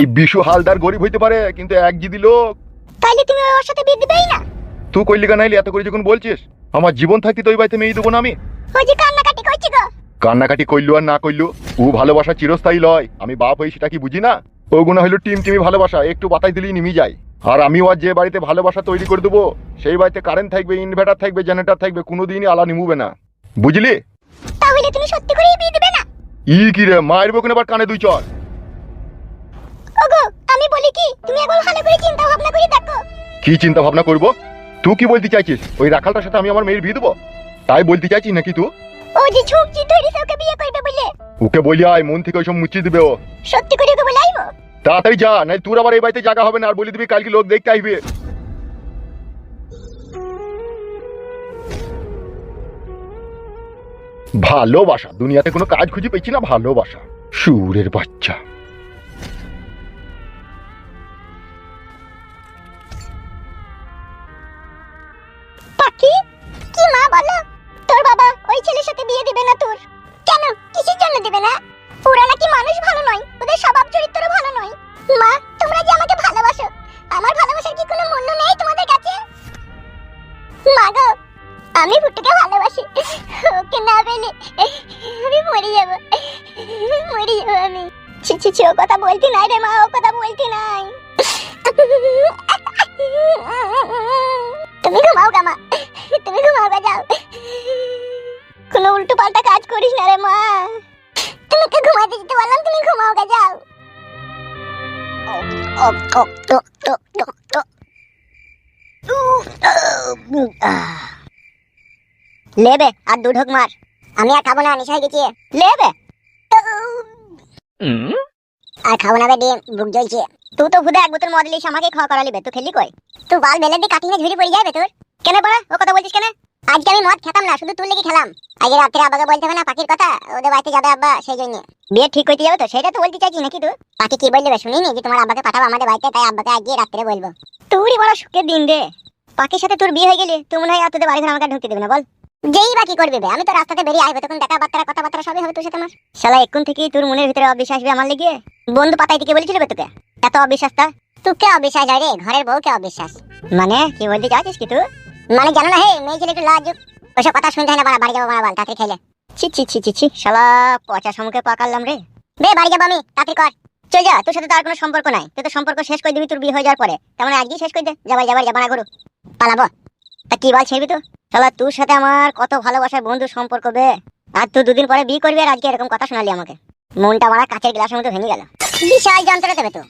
এই বিশু হালদার গরিব হইতে পারে কিন্তু এক জিদি লোক। তাইলে তুমি ওর সাথে বিয়ে দিবেই না? তুই কইলি কেন এত করে যখন বলছিস আমার জীবন থাকতে তো ওই বাড়িতে মেয়ে দেবো না আমি। ওই যে কান্নাকাটি করছি গো। কান্নাকাটি করলু আর না করলু ও ভালোবাসা চিরস্থায়ী লয়। আমি বাপ হই সেটা কি বুঝি না? ওগুলো হইল টিম টিমি ভালোবাসা একটু বাতাই দিলেই নিমি যায়। আর আমিও আর যে বাড়িতে ভালোবাসা তৈরি করে দেবো সেই বাড়িতে কারেন্ট থাকবে ইনভার্টার থাকবে জেনারেটর থাকবে কোনোদিনই আলা নিমুবে না। বুঝলি? তাহলে তুমি সত্যি করেই বিয়ে দিবে না? ই কি রে মারবো কিনা আবার কানে দুই চর? ওগো আমি বলি কি তুমি ভালো করে চিন্তা ভাবনা করে দেখো। কি চিন্তা ভাবনা করব? তুই কি বলতে চাইছিস? ওই রাখালটার সাথে আমি আমার মেয়ের বিয়ে দেবো? তাই বলতে চাইছিস নাকি তুই? ও যে ধরিস ওকে বিয়ে করবে বলে। ওকে বলি আয় মন থেকে ওইসব মুচিয়ে দিবে ও। সত্যি করে ওকে বলে আইবো? তাড়াতাড়ি যা নাই তোর আবার এই বাড়িতে জায়গা হবে না আর বলে দিবি কালকে লোক দেখতে আসবে। ভালোবাসা দুনিয়াতে কোনো কাজ খুঁজে পেয়েছি না ভালোবাসা। সুরের বাচ্চা। পাখি কি মা বলো? তোর বাবা ওই ছেলের সাথে বিয়ে দিবে না তোর। কেন? কিসের জন্য দিবে না? ওরা নাকি মানুষ ভালো নয়, ওদের স্বভাব চরিত্র ভালো নয়। মা, তোমরা যে আমাকে ভালোবাসো, আমার ভালোবাসার কি কোনো মূল্য নেই তোমাদের কাছে? মা গো, আমি ফুটুকে ভালোবাসি। ওকে না পেলে আমি মরে যাব। মরে যাব আমি। ছি ছি ছি, ও কথা বলতি নাই রে মা, ও কথা বলতি নাই। তুমি ঘুমাও গা মা। তুমি ঘুমাও গা যাও। কোনো উল্টো পাল্টা কাজ করিস না রে মা। তোমাকে ঘুমাতে যেতে বললাম তুমি ঘুমাও গা যাও। লেবে আর দু ঢোক মার। আমি আর খাব না নিশা হয়ে গেছি। লেবে। আর খাব না বে ডিম বুক জ্বলছে। তুই তো খুদে এক বোতল মদ লিস আমাকে খাওয়া করালি বে তুই খেলি কই? তুই বাল বেলে দিয়ে কাটিয়ে ঝুড়ি পড়ে যাবে তোর। কেন পড়া ও কথা বলছিস কেন? আজকে আমি মদ খেতাম না, শুধু তুই লেগে খেলাম। আজকে রাত্রে আব্বাকে বলতে হবে না, পাখির কথা ওদের বাড়িতে যাবে আব্বা, সেই জন্য। বিয়ে ঠিক করতে যাবে তো, সেটা তো বলতে চাইছি নাকি তুই? পাখি কি বলবে শুনিনি যে তোমার আব্বাকে পাঠাবো আমাদের বাড়িতে, তাই আব্বাকে আজকে রাত্রে বলব। তুই বড় সুখের দিন রে। পাখির সাথে তোর বিয়ে হয়ে গেলে তুই মনে হয় আর তোদের বাড়ি ঘরে আমাকে ঢুকতে দেবে না, বল। যেই বাকি করবে আমি তো রাস্তাতে বেরিয়ে আসবে তখন দেখা বার্তা কথাবার্তা সবই হবে তোর সাথে আমার। শালা, এক্ষুন থেকেই তোর মনের ভিতরে অবিশ্বাস আমার লেগে। বন্ধু পাতাই থেকে বলেছিল তোকে, এত অবিশ্বাস তা? তোকে অবিশ্বাস হয় রে? ঘরের বউকে অবিশ্বাস। মানে কি বলতে চাচ্ছিস কি তুই? মানে জানো না হে, মেয়ে ছেলে একটু লাজুক ওইসব কথা শুনতে হয় না, বাড়া, বাড়ি যাব বাড়া বাল তাড়াতাড়ি খেলে ছি ছি ছি ছি ছি, শালা পচা সমুখে পাকালাম রে। বে, বাড়ি যাব আমি, তাড়াতাড়ি কর। চল যা, তোর সাথে তার কোনো সম্পর্ক নাই। তুই তো সম্পর্ক শেষ করে দিবি, তোর বিয়ে হয়ে যাওয়ার পরে। তেমন আজকেই শেষ করে দে। যাবার যাবার যাবা না পালাবো। তা কি বল ছেড়বি তো? শালা তোর সাথে আমার কত ভালোবাসার বন্ধু সম্পর্ক বে। আর তুই দুদিন পরে বিয়ে করবি আর আজকে এরকম কথা শোনালি আমাকে। মনটা মারা কাচের গ্লাসের মতো ভেঙে গেল। বিশাল যন্ত্রণা দেবে তো।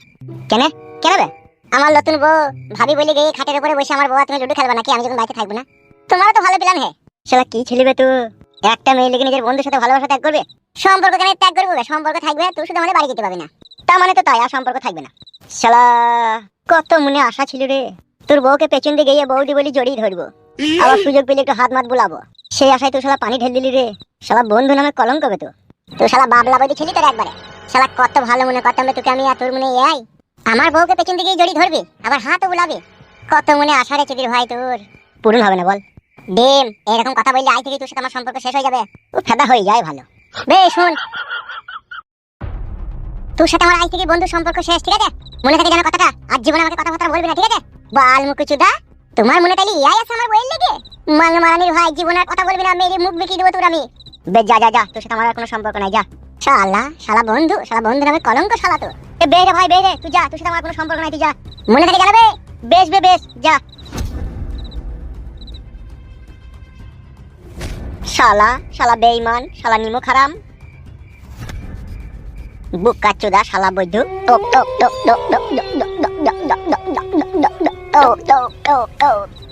কেন? কেন বে? আমার নতুন বউ ভাবি বলে গিয়ে খাটের উপরে বসে আমার বউ তুমি লুডো খেলবা নাকি? আমি যখন বাড়িতে থাকব না। তোমারও তো ভালো প্ল্যান হে। শালা কি ছেলে বে তুই একটা মেয়ে লেগে নিজের বন্ধুর সাথে ভালোবাসা ত্যাগ করবে? সম্পর্ক কেন ত্যাগ করব সম্পর্ক থাকবে তুই শুধু আমাদের বাড়ি যেতে পারবি না। তার মানে তো তাই আর সম্পর্ক থাকবে না। শালা কত মনে আশা ছিল রে। তোর বউকে পেছন দিয়ে গিয়ে বৌদি বলি জড়িয়ে ধরবো। আবার সুযোগ পেলে একটু হাত মাত বুলাবো। সেই আশায় তুই শালা পানি ঢেল দিলি রে। শালা বন্ধু নামে কলঙ্ক বে তো। তুই শালা বাবলা বদি ছিলি তোর একবারে। শালা কত ভালো মনে করতাম তোকে আমি আর তোর মনে এই আমার বউকে পেছন দিকে জড়িয়ে ধরবি আবার হাতও বুলাবি। কত মনে আশা রে চিদির ভাই তোর। পূরণ হবে না বল। ডিম এরকম কথা বললে আই থেকে তোর সাথে আমার সম্পর্ক শেষ হয়ে যাবে। ও ফেদা হয়ে যায় ভালো। বে শুন। তোর সাথে আমার আই থেকে বন্ধু সম্পর্ক শেষ ঠিক আছে? মনে থাকে যেন কথাটা আর জীবনে আমাকে কথাবার্তা বলবি না ঠিক আছে? বাল মুখ মুকুচুদা তোমার মনে তাইলে ইয়াই আছে আমার বইয়ের লেগে? মাং মারানির ভাই জীবনের কথা বলবি না মেরে মুখ বেঁকিয়ে দেবো তোর আমি। বে যা যা যা তোর সাথে আমার কোনো সম্পর্ক নাই যা। শালা শালা বন্ধু শালা বন্ধু নামে কলঙ্ক শালা তো এ বেরে ভাই বেরে তুই যা তোর সাথে আমার কোনো সম্পর্ক নাই তুই যা মনে থাকে জানাবে বেশ বে বেশ যা শালা শালা বেঈমান শালা নিমো খারাম বুকা চোদা শালা বৈধ টোক টোক টোক টোক টোক টোক টোক টোক টোক টোক টোক টোক টোক টোক টোক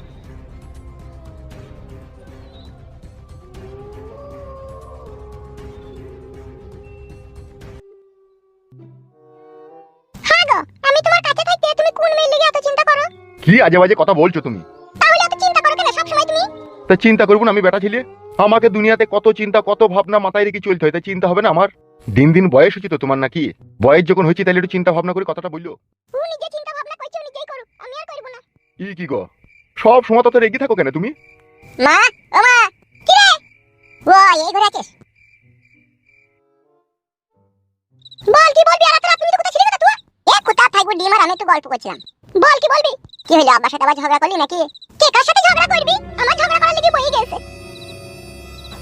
কি আজে বাজে কথা বলছো তুমি? তাহলে এত চিন্তা করো কেন? সব সময় তুমি? তা চিন্তা করব না আমি বেটা ছিলে। আমাকে দুনিয়াতে কত চিন্তা কত ভাবনা মাথায় রেখে চলতে হয় তাই চিন্তা হবে না আমার? দিন দিন বয়স হচ্ছে তো তোমার নাকি? বয়স যখন হয়েছে তাহলে একটু চিন্তা ভাবনা করে কথাটা বলল। আমি ই কি গো? সব সময় তো রেগে থাকো কেন তুমি? মা ও মা কি রে? ও এই ঘরে আছিস? বল কি বলবি? আর তুমি তো কোথায় ছিলি কোথা তুই? এ একটু গল্প করছিলাম। বল কি বলবি? কি হলো আব্বার সাথে আবার ঝগড়া করলি নাকি? কে কার সাথে ঝগড়া করবি? আমার ঝগড়া করার লেগে বই গেছে।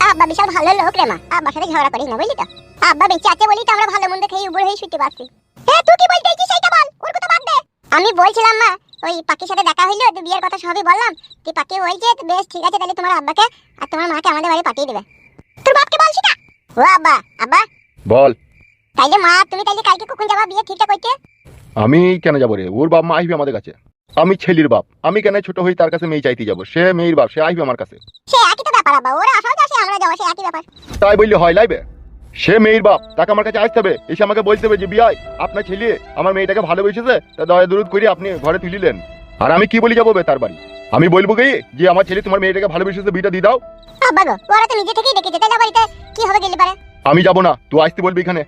আব্বা বিশাল ভালো লোক রে মা। আব্বার সাথে ঝগড়া করিস না বুঝলি তো? আব্বা বেঁচে আছে বলি তো আমরা ভালো মন্দ খেয়ে উপরে হয়ে শুতে পারছি। হ্যাঁ তুই কি বলতে চাইছিস সেটা বল ওর কথা বাদ দে। আমি বলছিলাম মা ওই পাখির সাথে দেখা হইল তুই বিয়ের কথা সবই বললাম। তুই পাখি বলছে তো বেশ ঠিক আছে তাহলে তোমার আব্বাকে আর তোমার মাকে আমাদের বাড়ি পাঠিয়ে দেবে। তোর বাপকে বলছি না ও আব্বা আব্বা। বল। তাইলে মা তুমি তাইলে কালকে কখন যাবা বিয়ে ঠিকঠাক করতে আমি কেন যাব রে? ওর বাপ মা আসবে আমাদের কাছে। আমি ছেলির বাপ। আমি কেন ছোট হই তার কাছে মেয়ে চাইতে যাব? সে মেয়ের বাপ সে আসবে আমার কাছে। সে একই তো ব্যাপার আব্বা। ওরা আসাও যাচ্ছে আমরা যাব সে একই ব্যাপার। তাই বললে হয় লাইবে? সে মেয়ের বাপ তাকে আমার কাছে আসতে হবে। এসে আমাকে বলতে হবে যে বিয়াই আপনার ছেলে আমার মেয়েটাকে ভালোবেসেছে তা দয়া দূরত করে আপনি ঘরে তুলিলেন। আর আমি কি বলি যাব বে তার বাড়ি? আমি বলব কি যে আমার ছেলে তোমার মেয়েটাকে ভালোবেসেছে বিটা দিয়ে দাও। আব্বা গো ওরা তো নিজে থেকেই ডেকেছে তাইলে বাড়িতে কি হবে গেলে পারে? আমি যাব না তুই আসতে বলবি এখানে।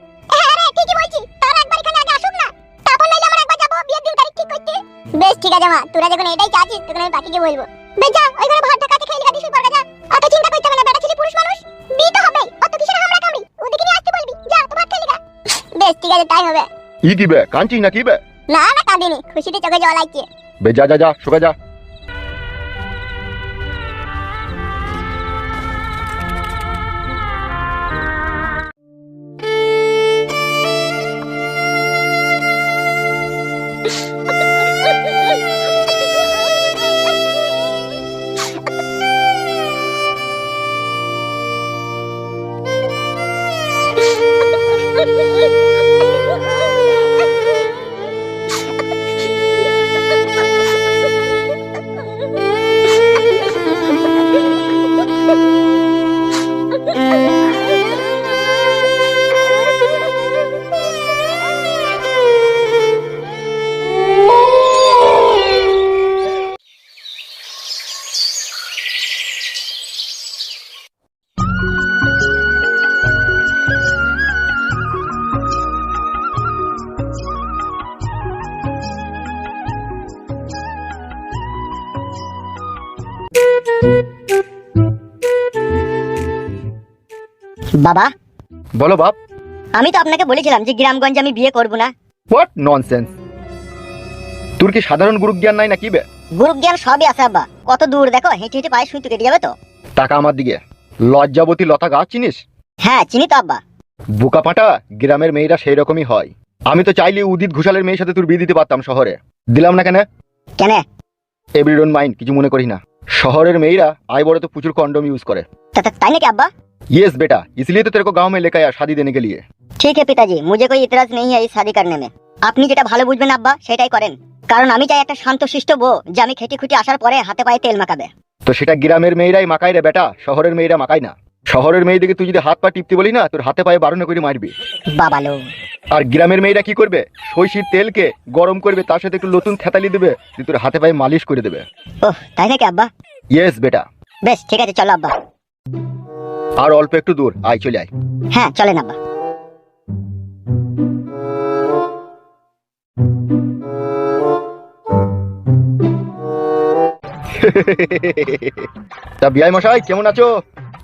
বেশ ঠিক আছে মা। তোরা যখন এটাই চাচ্ছিস তখন আমি বাকিকে বলব। বেশ যা ওই ঘরে ভাতটা কাছে খেয়ে গাদি শুয়ে পড়া যা অত চিন্তা করতে হবে না বেটা ছেলে পুরুষ মানুষ। বিয়ে তো হবে অত কিসের হামলা কামড়ি? ওদিকে নিয়ে আসতে বলবি। যা তো ভাত খেয়ে গা। বেশ ঠিক আছে তাই হবে। ই কি বে কাঁদছিস না কি বে? না না কাঁদিনি। খুশিতে চোখে জল আসছে বে যা যা যা শোকা যা। বাবা? বলো বাপ। আমি তো আপনাকে বলেছিলাম যে গ্রামগঞ্জে আমি বিয়ে করব না। হোয়াট ননসেন্স তোর কি সাধারণ গুরু জ্ঞান নাই নাকি বে? গ্রুপ জ্ঞান সবই আছে আব্বা। কত দূর দেখো হেঁটে হেঁটে পায়ে শুইতে কেটে যাবে তো। টাকা আমার দিকে। লজ্জাবতী লতা গাছ চিনিস? হ্যাঁ চিনি তো আব্বা। বুকা পাটা গ্রামের মেয়েরা সেই রকমই হয়। আমি তো চাইলে উদিত ঘোষালের মেয়ের সাথে তোর বিয়ে দিতে পারতাম শহরে। দিলাম না কেন? কেন? এভরি ডোন্ট মাইন্ড কিছু মনে করি না। শহরের মেয়েরা আয় বড় তো প্রচুর কন্ডম ইউজ করে তা- তা- তাই নাকি अब्बा यस बेटा इसलिए तो तेरे को गांव में लेकर आया शादी देने के लिए ঠিক है पिताजी मुझे कोई इतराज नहीं है इस शादी करने में আপনি যেটা ভালো বুঝবেন আব্বা সেটাই করেন কারণ আমি চাই একটা শান্ত শিষ্ট বউ যে আমি খেটে খুঁটি আসার পরে হাতে পায়ে তেল মাখাবে তো সেটা গ্রামের মেয়েরাই মাকাই রে বেটা শহরের মেয়েরা মাকাই না শহরের মেয়েদেরকে তুই যদি হাত পা টিপতে বলি না তোর হাতে পায়ে বারণ করে মারবি বাবালো আর গ্রামের মেয়েরা কি করবে? সইষির তেলকে গরম করবে তার সাথে একটু নতুন থেতালি দেবে দিয়ে তোর হাতে পায়ে মালিশ করে দেবে। তাই নাকি আব্বা? ইয়েস বেটা। বেশ ঠিক আছে চলো আব্বা। আর অল্প একটু দূর আয় চলে আয়। হ্যাঁ চলেন আব্বা। তা বিআই মশাই কেমন আছো?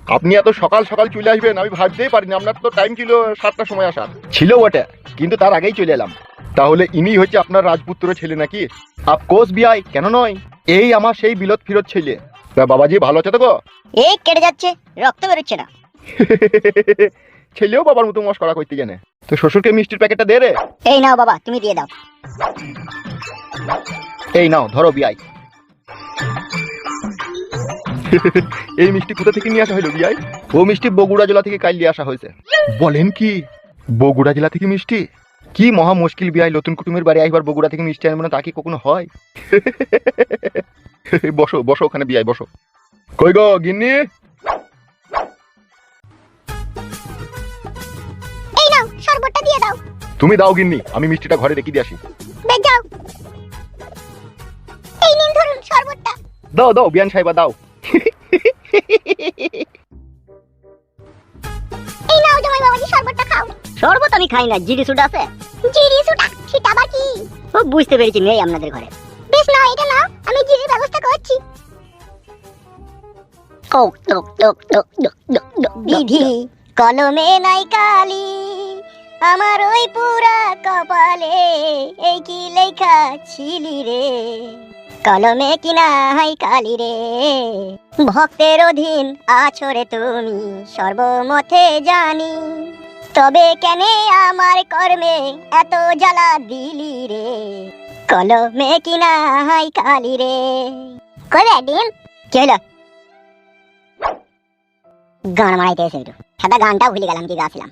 আপনি এত সকাল সকাল চলে আসবেন আমি ভাবতেই পারিনি। আপনার তো টাইম ছিল সাতটার সময় আসার। ছিল ওটা কিন্তু তার আগেই চলে এলাম। তাহলে ইনি হচ্ছে আপনার রাজপুত্র ছেলে নাকি? আফকোর্স বিআই কেন নয়? এই আমার সেই বিলত ফিরত ছেলে। তা বাবাজি ভালো আছে তো গো? এই কেটে যাচ্ছে রক্ত বেরোচ্ছে না। ছেলেও বাবার মতো মস্করা করতে জানে। তো শ্বশুরকে মিষ্টির প্যাকেটটা দে রে। এই নাও বাবা তুমি দিয়ে দাও। এই নাও ধরো বিআই। এই মিষ্টি কোথা থেকে নিয়ে আসা হলো বিআই ও মিষ্টি বগুড়া জেলা থেকে কাল নিয়ে আসা হয়েছে। বলেন কি? বগুড়া জেলা থেকে মিষ্টি? কি মহা মুশকিল বিআই নতুন কুটুমের বাড়ি আইবার বগুড়া থেকে মিষ্টি আনব না তা কি কখনো হয়? বসো বসো ওখানে বিআই বসো। কই গো গিন্নি? এই নাও শরবতটা দিয়ে দাও। তুমি দাও গিন্নি আমি মিষ্টিটা ঘরে রেখে দিয়ে আসি। যাও। এই নিন ধরুন শরবতটা। দাও দাও বিয়ান সাহেবা দাও। এই নাও জামাই বাবাজি শরবতটা খাও। শরবত আমি খাই না জিরি সুটা আছে? জিরি সুটা সেটা আবার কি? ও বুঝতে পেরেছি নেই আপনাদের ঘরে। বেশ নাও এটা নাও আমি জিরির ব্যবস্থা করছি। কক টক টক টক টক টক টক বিধি কলমে নাই কালি আমার ওই পুরা কপালে এই কি লেখা ছিলি রে? কলমে কিনা হাই কালি রে। ভক্তের অধীন আছো রে তুমি সর্বমতে জানি। তবে কেন আমার কর্মে এত জ্বালা দিলি রে? কলমে কিনা হাই কালি রে। কবে ডিম? কি গান মারাইতে এসে একটু সাদা গানটা ভুলে গেলাম কি গাছিলাম।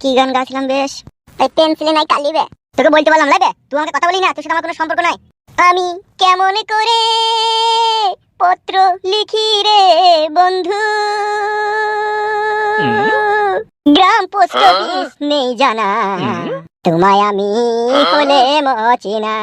কি গান গাছিলাম বেশ? এই পেন্সিলে নাই কালিবে তোকে বলতে বললাম লাগে তুই আমাকে কথা বলি না? তোর সাথে আমার কোনো সম্পর্ক নাই। আমি কেমন করে পত্র লিখি রে বন্ধু? গ্রাম পোস্ট অফিস নেই জানা। তোমায় আমি হলে মচিনা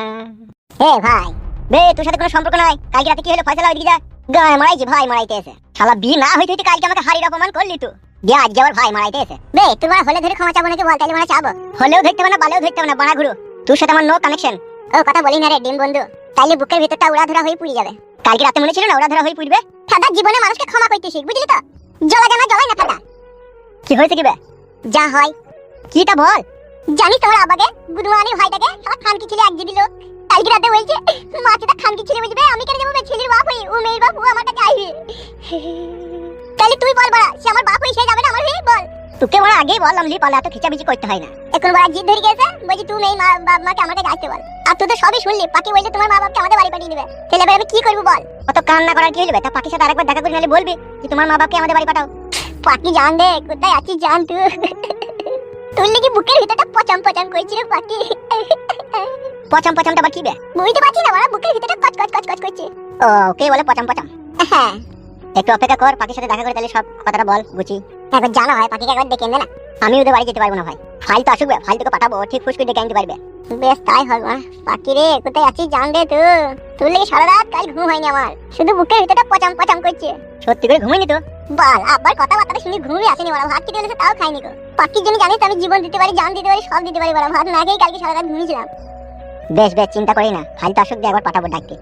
এ ভাই বে তোর সাথে কোনো সম্পর্ক নাই। কালকে রাতে কি হলো? ফয়সালা ওইদিকে যা। গায়ে মারাইছি ভাই মারাইতে এসে। শালা বিয়ে না হইতে হইতে কালকে আমাকে হারির অপমান করলি তুই। দিয়ে আজকে আবার ভাই মারাইতে এসে। বে তোমার হলে ধরে ক্ষমা চাবো নাকি বল? তাইলে মানে চাবো। হলেও ধরতে হবে না বালেও ধরতে হবে না বানা ঘুরু তোর সাথে আমার নো কানেকশন ও, কথা বলি না রে, ডিম বন্ধু। তাইলে বুকের ভিতরটা উড়াধরা হয়ে পুড়ে যাবে। কালকে রাতে মনে ছিল না উড়াধরা হয়ে পুড়বে? ফাদা জীবনে মানুষকে ক্ষমা করতে শিখ, বুঝলি তো? জলা জানা জলাই না ফাদা কি হয়েছে কি বে? যা হয়। কিটা বল? জানিস তোমার আবাকে গুদুয়ানি ভাইটাকে সারা খানকি ছিল এক জিবি লোক। কালকে রাতে বলছে মাছেটা খানকি ছিল বুঝবে? আমি কেন যাব? ছেলের বাপ হই ও মেয়ের বাপ, ও আমার কাছে আইবে তাহলে তুই বল বড়া, সে আমার বাপ হই সে যাবে না আমার হয়ে? বল। তোকে বড়া আগেই বললাম লি পালা এত খিচাবিচি করতে হয় না। এখন বড়া জিদ ধরে গেছে, বলছি তুমি এই মা বাপ মাকে আমার কাছে আসতে বল। আর তুই তো সবই শুনলি, পাখি বলছে তোমার মা বাপকে আমাদের বাড়ি পাঠিয়ে দেবে। তাহলে আমি কি করব বল? অত কান্না করার কি হইবে? তা পাখির সাথে আরেকবার দেখা করে নাহলে বলবি যে তোমার মা বাপকে আমাদের বাড়ি পাঠাও। পাখি জান দে কোথায় আছিস জান তুই? তুই নাকি বুকের ভিতরটা পচাম পচাম করছিল পাখি। পচাম পচামটা আবার কি বে? বুঝতে পারছি না বড়া বুকের ভিতরটা কচ কচ কচ কচ করছে। ও কে বলে পচাম পচাম। হ্যাঁ। একটু অপেক্ষা কর, পাখির সাথে দেখা করে তাহলে সব কথাটা বল, বুঝি। একবার জানা হয়, পাখিকে একবার ডেকে না। আমি ওদের বাড়ি যেতে পারব না ভাই। ফাইল তো আসুক ফাইল তোকে পাঠাবো, ঠিক ফুস করে ডেকে আনতে পারবে। বেশ, তাই হবে মা। পাখি রে কোথায় আছিস জান দে তুই তোর লেগে সারা রাত কাল ঘুম হয়নি আমার। শুধু বুকের ভিতরটা পচাম পচাম করছে। সত্যি করে ঘুমাইনি তো? বল, আবার কথাবার্তা শুনি ঘুমই আসেনি বড় ভাত বলেছে তাও খাইনি গো। পাখির জন্য জানিস আমি জীবন দিতে পারি, জান দিতে পারি, সব দিতে পারি বড় ভাত না খেয়ে কালকে সারা রাত ঘুমিয়েছিলাম। বেশ বেশ, চিন্তা করি না। ফাইল তো আসুক দিয়ে একবার পাঠাবো ডাকতে।